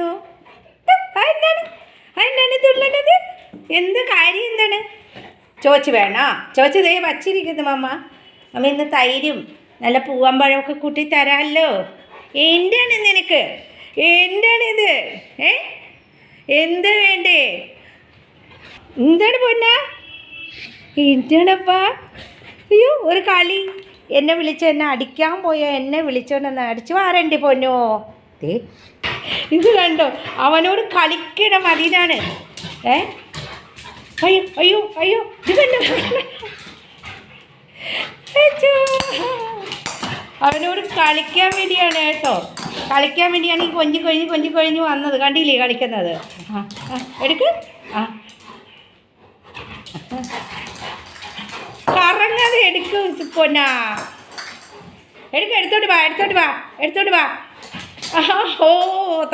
ആ, എന്താണ്? തുള്ളണത് എന്ത് കാര്യം എന്താണ്? ചോച്ച് വേണോ? ചോച്ച് ദേ വച്ചിരിക്കുന്നു മമ്മ അമ്മ ഇന്ന് തൈരും നല്ല പൂവമ്പഴമൊക്കെ കൂട്ടി തരാമല്ലോ. എന്താണ് നിനക്ക്? എന്താണിത് ഏ? എന്ത് വേണ്ടേ? എന്താണ് പൊന്ന? എന്താണപ്പാ? അയ്യോ ഒരു കളി. എന്നെ വിളിച്ച് എന്നെ അടിക്കാൻ പോയ എന്നെ വിളിച്ചോണ്ടെന്ന് അടിച്ചു വാറണ്ടി പൊന്നോ? ദേ ഇത് കണ്ടോ? അവനോട് കളിക്കണ മതിനാണ്. ഏ? അയ്യോ അയ്യോ അയ്യോ ഇത് കണ്ടോ. അവനോട് കളിക്കാൻ വേണ്ടിയാണ് കേട്ടോ. കളിക്കാൻ വേണ്ടിയാണ് ഈ കൊഞ്ചി കൊഴിഞ്ഞ് കൊഞ്ചി കൊഴിഞ്ഞ് വന്നത്. കണ്ടില്ലേ കളിക്കുന്നത്? ആ എടുക്ക്. ആ. കറങ്ങാതെ എടുക്കും പൊന്നാ. എടുക്ക എടുത്തോട്ട് വാ എടുത്തോട്ട് വാ എടുത്തോട്ട് വാ. ഓ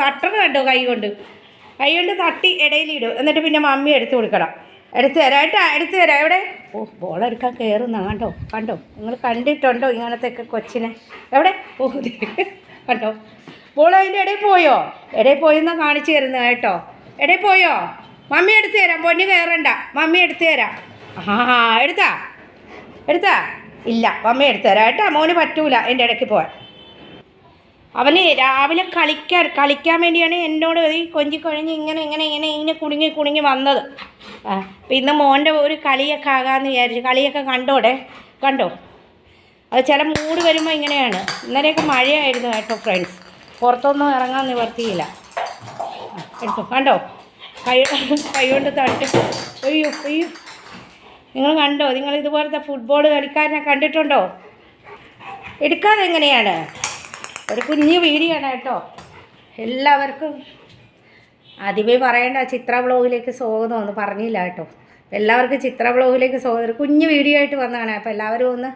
തട്ടണം കണ്ടോ കൈ കൊണ്ട്. കൈ കൊണ്ട് തട്ടി ഇടയിലിടും എന്നിട്ട് പിന്നെ മമ്മി എടുത്തു കൊടുക്കണം. എടുത്തു തരാം. കേട്ടോ എടുത്തു തരാം. എവിടെ? ഓ ബോളെടുക്കാൻ കയറുന്ന കണ്ടോ? കണ്ടോ? നിങ്ങൾ കണ്ടിട്ടുണ്ടോ ഇങ്ങനത്തെയൊക്കെ കൊച്ചിനെ? എവിടെ? ഓ കണ്ടോ? ബോൾ അതിന്റെ ഇടയിൽ പോയോ? ഇടയിൽ പോയെന്നാ കാണിച്ചു തരുന്നത് കേട്ടോ. ഇടയിൽ പോയോ? മമ്മി എടുത്തു തരാം. പൊന്നു കയറണ്ട മമ്മി എടുത്തു തരാം. ആ എടുത്താ? എടുത്താ? ഇല്ല മമ്മി എടുത്തു തരാം. കേട്ടോ മോന് പറ്റൂല എന്റെ ഇടയ്ക്ക് പോവാൻ. അവന് രാവിലെ കളിക്കാൻ കളിക്കാൻ വേണ്ടിയാണ് എന്നോട് ഈ കൊഞ്ചി ഇങ്ങനെ ഇങ്ങനെ ഇങ്ങനെ ഇങ്ങനെ കുടുങ്ങി കുടുങ്ങി വന്നത്. അപ്പം ഇന്ന് മോന്റെ ഒരു കളിയൊക്കെ ആകാമെന്ന് വിചാരിച്ചു. കളിയൊക്കെ കണ്ടോടെ? കണ്ടോ? അത് ചില മൂട് വരുമ്പോൾ ഇങ്ങനെയാണ്. ഇന്നലെയൊക്കെ മഴയായിരുന്നു കേട്ടോ ഫ്രണ്ട്സ് പുറത്തൊന്നും ഇറങ്ങാൻ നിവർത്തിയില്ല. എടുത്തു. കണ്ടോ? കൈ കൈ കൊണ്ട് തട്ടി. അയ്യോ അയ്യോ. നിങ്ങൾ കണ്ടോ? നിങ്ങൾ ഇതുപോലത്തെ ഫുട്ബോൾ കളിക്കാരനെ കണ്ടിട്ടുണ്ടോ? എടുക്കാതെ എങ്ങനെയാണ് ഒരു കുഞ്ഞു വീഡിയോ ആണ് കേട്ടോ. എല്ലാവർക്കും ആദ്യമേ പറയേണ്ട ചിത്ര ബ്ലോഗിലേക്ക് സ്വാഗതം ഒന്ന് പറഞ്ഞില്ല കേട്ടോ. എല്ലാവർക്കും ചിത്ര ബ്ലോഗിലേക്ക് സ്വാഗതം. ഒരു കുഞ്ഞു വീഡിയോ ആയിട്ട് വന്നതാണ്. അപ്പോൾ എല്ലാവരും ഒന്ന്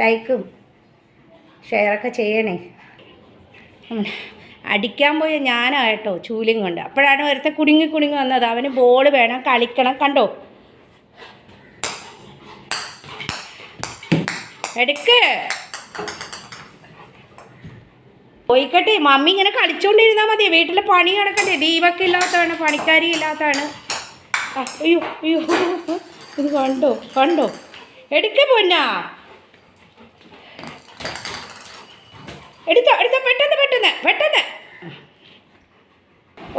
ലൈക്കും ഷെയറൊക്കെ ചെയ്യണേ. അടിക്കാൻ പോയ ഞാനാണ് കേട്ടോ ചൂലും കൊണ്ട്. അപ്പോഴാണ് ഒരുത്തെ കുടുങ്ങി കുടുങ്ങി വന്നത്. അവന് ബോൾ വേണം കളിക്കണം. കണ്ടോ? എടുക്ക്. പോയിക്കട്ടെ മമ്മി ഇങ്ങനെ കളിച്ചുകൊണ്ടിരുന്നാൽ മതി. വീട്ടിലെ പണി കിടക്കട്ടെ ദീപൊക്കെ ഇല്ലാത്തതാണ് പണിക്കാരി ഇല്ലാത്തതാണ്. അയ്യോ അയ്യോ. ഇത് കണ്ടോ കണ്ടോ? എടുക്ക പൊന്നാ. എടുത്തോ എടുത്തോ പെട്ടെന്ന് പെട്ടെന്ന് പെട്ടെന്ന്.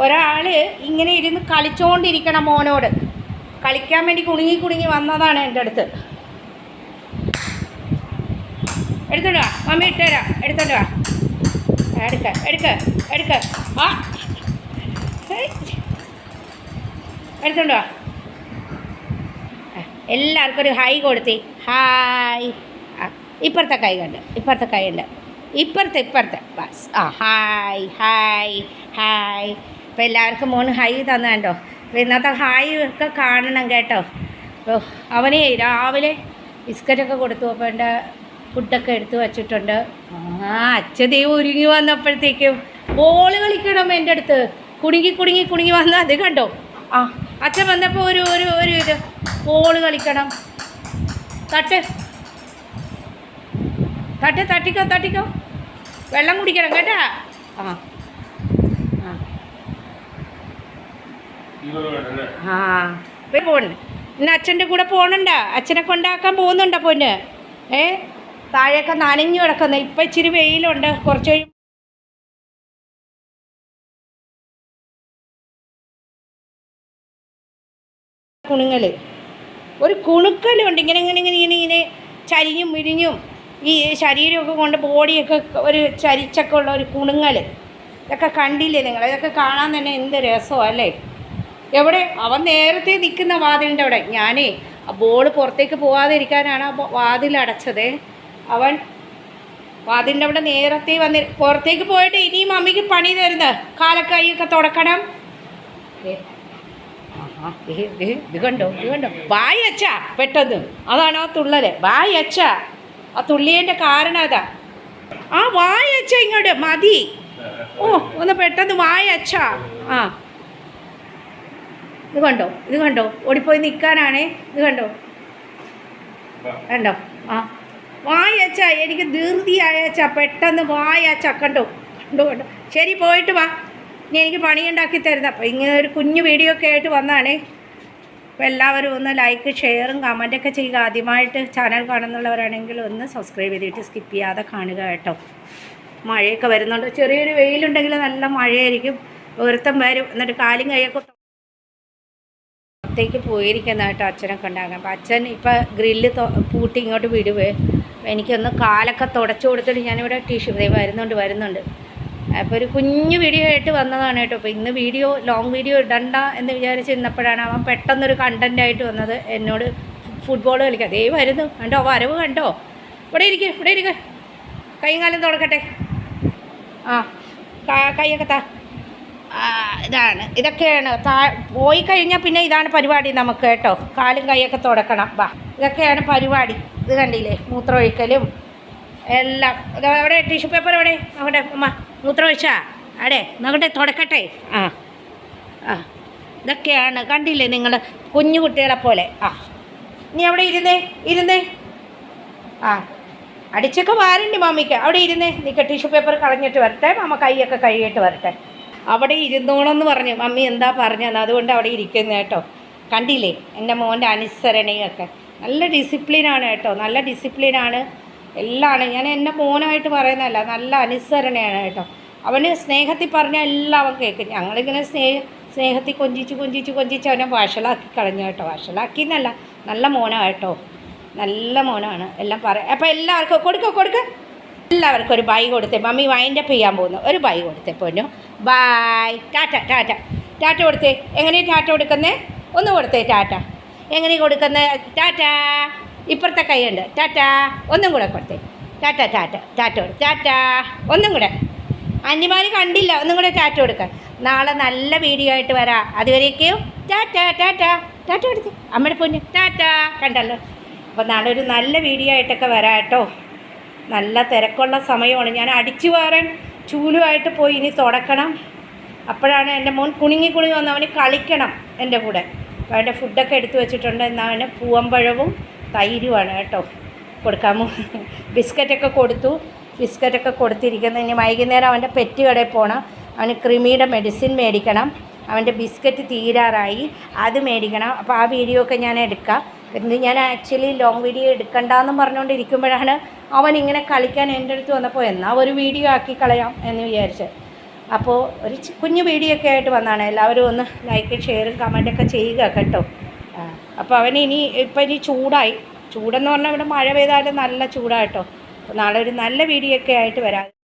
ഒരാൾ ഇങ്ങനെ ഇരുന്ന് കളിച്ചോണ്ടിരിക്കണം മോനോട്. കളിക്കാൻ വേണ്ടി കുണുങ്ങി കുണുങ്ങി വന്നതാണ് എന്റെ അടുത്ത്. എടുത്തോണ്ട് മമ്മി ഇട്ടുതരാം എടുത്തോണ്ട് വാ. എടുക്ക എടുക്ക എടുക്ക. ആ. എടുത്തോണ്ട് എല്ലാവർക്കും ഒരു ഹായ് കൊടുത്തി. ഹായ് ആ ഇപ്പുറത്തെ കൈ കണ്ട് ഇപ്പുറത്തെ കൈ ഉണ്ട്. ഇപ്പുറത്തെ ഇപ്പുറത്തെ. ബസ് ആ ഹായ് ഹായ് ഹായ് അപ്പോൾ എല്ലാവർക്കും മോന് ഹായ് തന്നാണ്ടോ അപ്പോൾ ഇന്നത്തെ ഹായ് ഒക്കെ കാണണം കേട്ടോ. അവനെ രാവിലെ ബിസ്ക്കറ്റൊക്കെ കൊടുത്തു. അപ്പോൾ എന്റെ ഫുഡൊക്കെ എടുത്തു വച്ചിട്ടുണ്ട്. ആ അച്ഛ ദൈവം ഒരുങ്ങി വന്നപ്പോഴത്തേക്കും ബോൾ കളിക്കണം എന്റെ അടുത്ത്. കുടുങ്ങി കുടുങ്ങി കുടുങ്ങി വന്ന അത് കണ്ടോ? ആ അച്ഛൻ വന്നപ്പോൾ ഒരു ഒരു ഒരു ഇത്. ബോൾ കളിക്കണം. തട്ട്. തട്ട് തട്ടിക്കോ തട്ടിക്കോ. വെള്ളം കുടിക്കണം കേട്ടാ. ആ ആ. പോണ് ഇന്ന് അച്ഛന്റെ കൂടെ പോകണണ്ട അച്ഛനെ കൊണ്ടാക്കാൻ പോകുന്നുണ്ടോ പൊന്ന്? ഏ? താഴെയൊക്കെ നനഞ്ഞു കിടക്കുന്നത് ഇപ്പം ഇച്ചിരി വെയിലുണ്ട്. കുറച്ച് കഴിയും കുണുങ്ങൽ ഒരു കുണുക്കലുണ്ട്. ഇങ്ങനെ ഇങ്ങനെ ഇങ്ങനെ ഇങ്ങനെ ഇങ്ങനെ ചരിഞ്ഞും വിരിഞ്ഞും ഈ ശരീരമൊക്കെ കൊണ്ട് ബോഡിയൊക്കെ ഒരു ചരിച്ചൊക്കെ ഉള്ള ഒരു കുണുങ്ങൽ ഇതൊക്കെ കണ്ടില്ലേ നിങ്ങൾ? ഇതൊക്കെ കാണാൻ തന്നെ എന്ത് രസമാണ് അല്ലേ? എവിടെ? അവൻ നേരത്തെ നിൽക്കുന്ന വാതിലിന്റെ അവിടെ. ഞാനേ ആ ബോൾ പുറത്തേക്ക് പോകാതിരിക്കാനാണ് ആ വാതിൽ അവൻ വാതിലിന്റെ അവിടെ നേരത്തെ വന്ന് പുറത്തേക്ക് പോയിട്ട് ഇനിയും അമ്മയ്ക്ക് പണി തരുന്നത്. കാലക്കൈയൊക്കെ തുടക്കണം. ഇത് കണ്ടോ ഇത് കണ്ടോ? വായി അച്ഛാ പെട്ടെന്ന്. അതാണ് ആ തുള്ളൽ. വായി അച്ഛാ. ആ തുള്ളിയതിന്റെ കാരണം അതാ. ആ വായി അച്ഛ ഇങ്ങോട്ട്. മതി. ഓ ഒന്ന് പെട്ടെന്ന് വായി അച്ഛാ. ആ. ഇത് കണ്ടോ ഇത് കണ്ടോ? ഓടിപ്പോയി നിൽക്കാനാണേ. ഇത് കണ്ടോ? കണ്ടോ? ആ. വായ അച്ഛ എനിക്ക് അച്ഛ പെട്ടെന്ന് വായ കണ്ടു? കണ്ടു കണ്ടു? ശരി പോയിട്ട് വാ. ഇനി എനിക്ക് പണിയുണ്ടാക്കി തരുന്ന. അപ്പോൾ ഇങ്ങനെ ഒരു കുഞ്ഞു വീഡിയോ ഒക്കെ ആയിട്ട് വന്നാണേ. അപ്പോൾ എല്ലാവരും ഒന്ന് ലൈക്ക് ഷെയറും കമന്റൊക്കെ ചെയ്യുക. ആദ്യമായിട്ട് ചാനൽ കാണുന്നുള്ളവരാണെങ്കിൽ ഒന്ന് സബ്സ്ക്രൈബ് ചെയ്തിട്ട് സ്കിപ്പ് ചെയ്യാതെ കാണുക കേട്ടോ. മഴയൊക്കെ വരുന്നുണ്ട്. ചെറിയൊരു വെയിലുണ്ടെങ്കിൽ നല്ല മഴയായിരിക്കും. ഒരുത്തം വരും. എന്നിട്ട് കാലും കൈയൊക്കെ പുറത്തേക്ക് പോയിരിക്കുന്ന കേട്ടോ അച്ഛനൊക്കെ ഉണ്ടാകാം അപ്പം അച്ഛൻ ഇപ്പം ഗ്രില്ല് പൂട്ടി ഇങ്ങോട്ട് വിടുവേ. എനിക്കൊന്ന് കാലൊക്കെ തുടച്ചു കൊടുത്തിട്ട് ഞാനിവിടെ ടിഷ്യൂ ദേ വരുന്നുണ്ട് വരുന്നുണ്ട്. അപ്പോൾ ഒരു കുഞ്ഞു വീഡിയോ ആയിട്ട് വന്നതാണ് കേട്ടോ. അപ്പോൾ ഇന്ന് വീഡിയോ ലോങ് വീഡിയോ ഇടണ്ട എന്ന് വിചാരിച്ചിരുന്നപ്പോഴാണ് അവൻ പെട്ടെന്നൊരു കണ്ടന്റ് ആയിട്ട് വന്നത്. എന്നോട് ഫുട്ബോൾ കളിക്കുക അതേ വരുന്നു കണ്ടോ വരവ് കണ്ടോ? ഇവിടെ ഇരിക്കുക ഇവിടെ ഇരിക്കുക കൈയും കാലം തുടക്കട്ടെ. ആ കൈയൊക്കെ താ. ഇതാണ് ഇതൊക്കെയാണ്. താ പോയി കഴിഞ്ഞാൽ പിന്നെ ഇതാണ് പരിപാടി നമുക്ക് കേട്ടോ. കാലും കൈയൊക്കെ തുടക്കണം. വാ ഇതൊക്കെയാണ് പരിപാടി. ഇത് കണ്ടില്ലേ? മൂത്രമൊഴിക്കലും എല്ലാം. എവിടെ? ടിഷ്യൂ പേപ്പർ അവിടെ അമ്മ മൂത്രമൊഴിച്ചാ? അടെ നോക്കട്ടെ തുടക്കട്ടെ. ആ. ആ. ഇതൊക്കെയാണ്. കണ്ടില്ലേ നിങ്ങൾ കുഞ്ഞു കുട്ടികളെ പോലെ. ആ. നീ അവിടെ ഇരുന്നേ ഇരുന്നേ. ആ. അടിച്ചൊക്കെ വാരണ്ടി മാമിക്ക്. അവിടെ ഇരുന്നേ. നിൽക്ക ടിഷ്യൂ പേപ്പർ കളഞ്ഞിട്ട് വരട്ടെ. മാമ കൈയൊക്കെ കഴുകിയിട്ട് വരട്ടെ. അവിടെ ഇരുന്നോണമെന്ന് പറഞ്ഞു. മമ്മി എന്താ പറഞ്ഞതെന്ന്. അതുകൊണ്ട് അവിടെ ഇരിക്കുന്നു കേട്ടോ. കണ്ടില്ലേ? എന്റെ മോന്റെ അനുസരണയൊക്കെ. നല്ല ഡിസിപ്ലിനാണ് കേട്ടോ. നല്ല ഡിസിപ്ലിനാണ് എല്ലാമാണ് ഞാൻ എന്റെ മോനായിട്ട് പറയുന്നതല്ല നല്ല അനുസരണയാണ് കേട്ടോ. അവന് സ്നേഹത്തിൽ പറഞ്ഞാൽ എല്ലാം അവൻ കേൾക്കും ഞങ്ങളിങ്ങനെ സ്നേഹ സ്നേഹത്തിൽ കൊഞ്ചിച്ച് കൊഞ്ചിച്ച് കൊഞ്ചിച്ച് അവനെ വഷളാക്കി കളഞ്ഞു കേട്ടോ. വഷളാക്കി എന്നല്ല നല്ല മോനാണ് കേട്ടോ. നല്ല മോനാണ്. എല്ലാം പറയാം അപ്പോൾ എല്ലാവർക്കും കൊടുക്ക കൊടുക്ക. എല്ലാവർക്കും ഒരു ബൈ കൊടുത്തേ. മമ്മി വൈൻഡപ്പ് ചെയ്യാൻ പോകുന്നു. ഒരു ബൈ കൊടുത്തേ പൊന്നു. Bye Tata tata. ടാറ്റ കൊടുത്തേ. എങ്ങനെയാണ് ടാറ്റ കൊടുക്കുന്നേ? ഒന്ന് കൊടുത്തേ ടാറ്റ. എങ്ങനെ കൊടുക്കുന്നത് ടാറ്റാ. ഇപ്പുറത്തെ കൈയുണ്ട്. ടാറ്റാ. ഒന്നും കൂടെ കൊടുത്തേ. Tata tata. Tata tata. ഒന്നും കൂടെ. അന്യമാർ കണ്ടില്ല. ഒന്നും കൂടെ ടാറ്റ കൊടുക്കാം നാളെ നല്ല വീഡിയോ ആയിട്ട് വരാം. അതുവരേക്കും ടാറ്റ ടാറ്റ. ടാറ്റ കൊടുത്ത്. അമ്മയുടെ പൊന്നു. ടാറ്റ. കണ്ടല്ലോ. അപ്പോൾ നാളെ ഒരു നല്ല വീഡിയോ ആയിട്ടൊക്കെ വരാം കേട്ടോ. നല്ല തിരക്കുള്ള സമയമാണ്. ഞാൻ അടിച്ചു വാറാൻ ചൂലുമായിട്ട് പോയി ഇനി തുടക്കണം. അപ്പോഴാണ് എന്റെ മോൻ കുണുങ്ങി കുണുങ്ങി വന്ന് അവന് കളിക്കണം എന്റെ കൂടെ. അവന്റെ ഫുഡൊക്കെ എടുത്തു വെച്ചിട്ടുണ്ട്. എന്നാൽ അവന് പൂവമ്പഴവും തൈരുമാണ് കേട്ടോ. കൊടുക്കാമോ ബിസ്ക്കറ്റൊക്കെ കൊടുത്തു. ബിസ്ക്കറ്റൊക്കെ കൊടുത്തിരിക്കുന്നു. ഇനി വൈകുന്നേരം അവന്റെ പെറ്റ് കടയിൽ പോകണം അവന് കൃമിയുടെ മെഡിസിൻ മേടിക്കണം. അവന്റെ ബിസ്ക്കറ്റ് തീരാറായി. അത് മേടിക്കണം. അപ്പോൾ ആ വീഡിയോ ഒക്കെ ഞാൻ എടുക്കാം. ഇത് ഞാൻ ആക്ച്വലി ലോങ് വീഡിയോ എടുക്കണ്ടെന്നും പറഞ്ഞുകൊണ്ടിരിക്കുമ്പോഴാണ് അവൻ ഇങ്ങനെ കളിക്കാൻ എന്റെ അടുത്ത് വന്നപ്പോൾ എന്നാൽ ഒരു വീഡിയോ ആക്കി കളയാം എന്ന് വിചാരിച്ച് അപ്പോൾ ഒരു കുഞ്ഞു വീഡിയോ ഒക്കെ ആയിട്ട് വന്നാണ്. എല്ലാവരും ഒന്ന് ലൈക്ക് ഷെയറും കമന്റൊക്കെ ചെയ്യുക കേട്ടോ. അപ്പോൾ അവന് ഇനി ഇപ്പം ഇനി ചൂടായി. ചൂടെന്ന് പറഞ്ഞാൽ ഇവിടെ മഴ പെയ്താലും നല്ല ചൂടാട്ടോ അപ്പോൾ നാളെ ഒരു നല്ല വീഡിയോ ഒക്കെ ആയിട്ട് വരാം